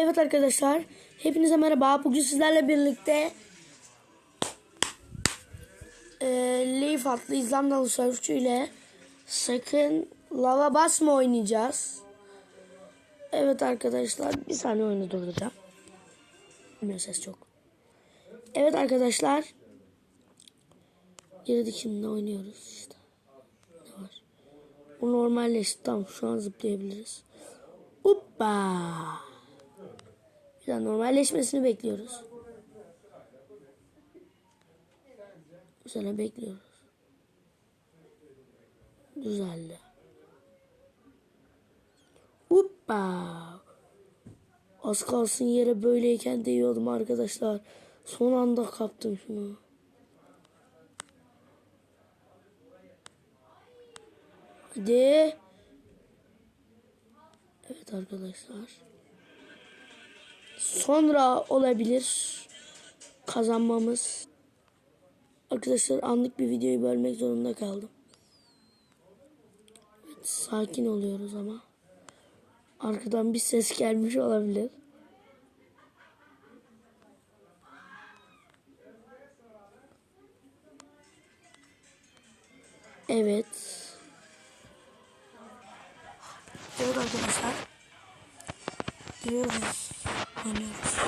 Evet arkadaşlar, hepinize merhaba. Bugün sizlerle birlikte e, Leif adlı İzlandalı sörfçü ile sakın lava basma oynayacağız. Evet arkadaşlar, bir saniye oyunu durduracağım. Bilmiyorum ses çok. Evet arkadaşlar, girdik şimdi oynuyoruz işte. Ne var? Bu normalleşti. Tamam şu an zıplayabiliriz. Hoppa. Daha normalleşmesini bekliyoruz. Bu sene bekliyoruz. Düzeldi. Hoppa. Az kalsın yere böyleyken değiyordum arkadaşlar. Son anda kaptım şunu. Hadi. Evet arkadaşlar. Sonra olabilir kazanmamız. Arkadaşlar anlık bir videoyu bölmek zorunda kaldım. Evet, sakin oluyoruz ama. Arkadan bir ses gelmiş olabilir. Evet. Evet arkadaşlar. Giriyoruz. Oynuyoruz.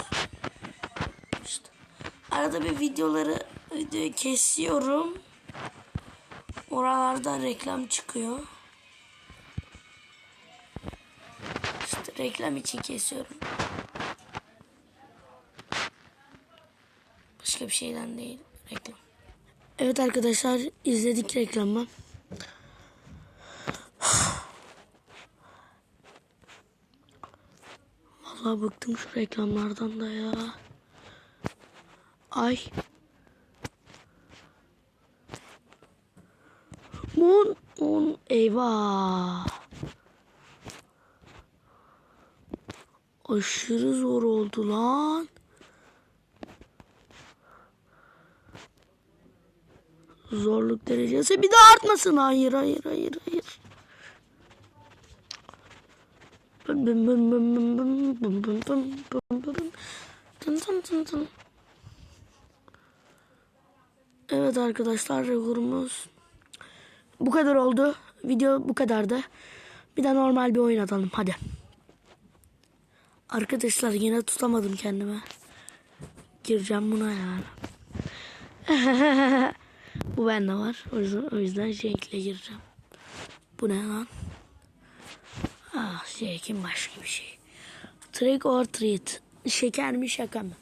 İşte. Arada bir videoları videoyu kesiyorum. Oralarda reklam çıkıyor. İşte reklam için kesiyorum. Başka bir şeyden değil. Reklam. Evet arkadaşlar izledik reklamı. Vallahi bıktım şu reklamlardan da ya. Ay. Mon, mon, eyvah. Aşırı zor oldu lan. Zorluk derecesi bir de artmasın. Hayır, hayır, hayır, hayır. Evet arkadaşlar rekorumuz bu kadar oldu. Video bu kadardı. Bir de normal bir oyun atalım hadi. Arkadaşlar yine tutamadım kendime. Gireceğim buna yani. bu bende var. O yüzden, o yüzden Cenk'le gireceğim. Bu ne lan? Ah Cenk'in başka bir şey. Trick or treat. Şeker mi şaka mı?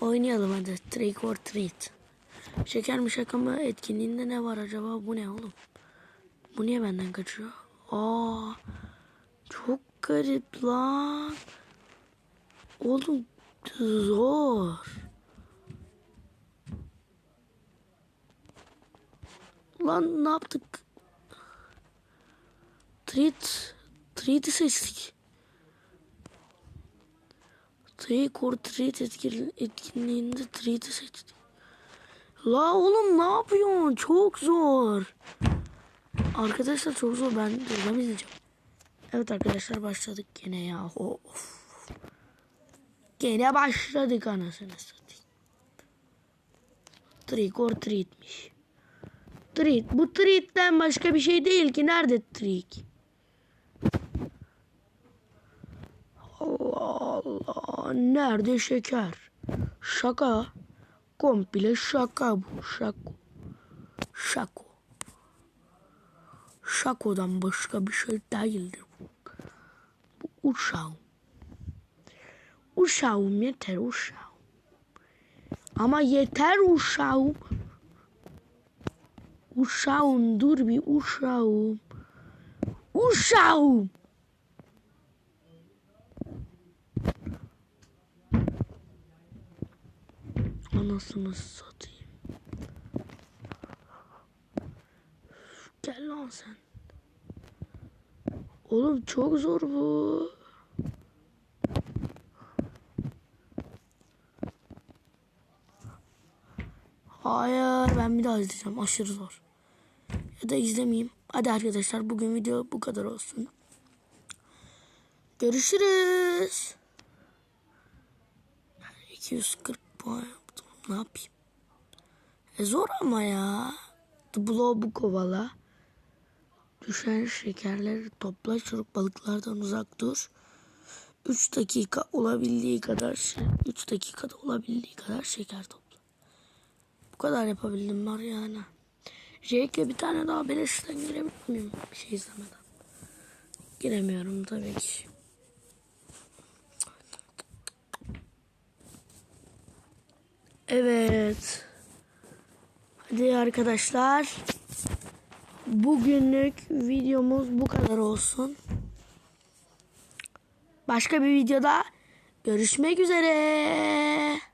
Oynayalım hadi. Trick or treat. Şeker mi şaka mı? Etkinliğinde ne var acaba? Bu ne oğlum? Bu niye benden kaçıyor? Aa, çok garip lan. Oğlum zor. Lan ne yaptık? Treat. Treat'i seçtik. Trick or treat etkin- etkinliğinde treat'i seçtik. La oğlum ne yapıyorsun? Çok zor. Arkadaşlar çok zor. Ben duramayacağım. Evet arkadaşlar başladık gene ya. Of. Gene başladık anasını satayım. Trick or. Treat. Bu treat'ten başka bir şey değil ki. Nerede trick? Allah. Nerede şeker? Şaka. Komple şaka bu. Şako. Şako. Şakodan başka bir şey değildir bu. Bu uşağım. Uşağım yeter uşağım. Ama yeter uşağım. Uşağım dur bir uşağım. Uşağım. Anasını satayım. Gel lan sen. Oğlum çok zor bu. Hayır ben bir daha izleyeceğim. Aşırı zor. Ya da izlemeyeyim. Hadi arkadaşlar bugün video bu kadar olsun. Görüşürüz. 240 puan. Ne yapayım? E zor ama ya. The Blob'u kovala. Düşen şekerleri topla. Çocuk balıklardan uzak dur. 3 dakika olabildiği kadar şey, 3 dakikada olabildiği kadar şeker topla. Bu kadar yapabildim var yani. Jake'le bir tane daha beleşten girebilir miyim? Bir şey izlemeden. Giremiyorum tabii ki. Evet. Hadi arkadaşlar. Bugünlük videomuz bu kadar olsun. Başka bir videoda görüşmek üzere.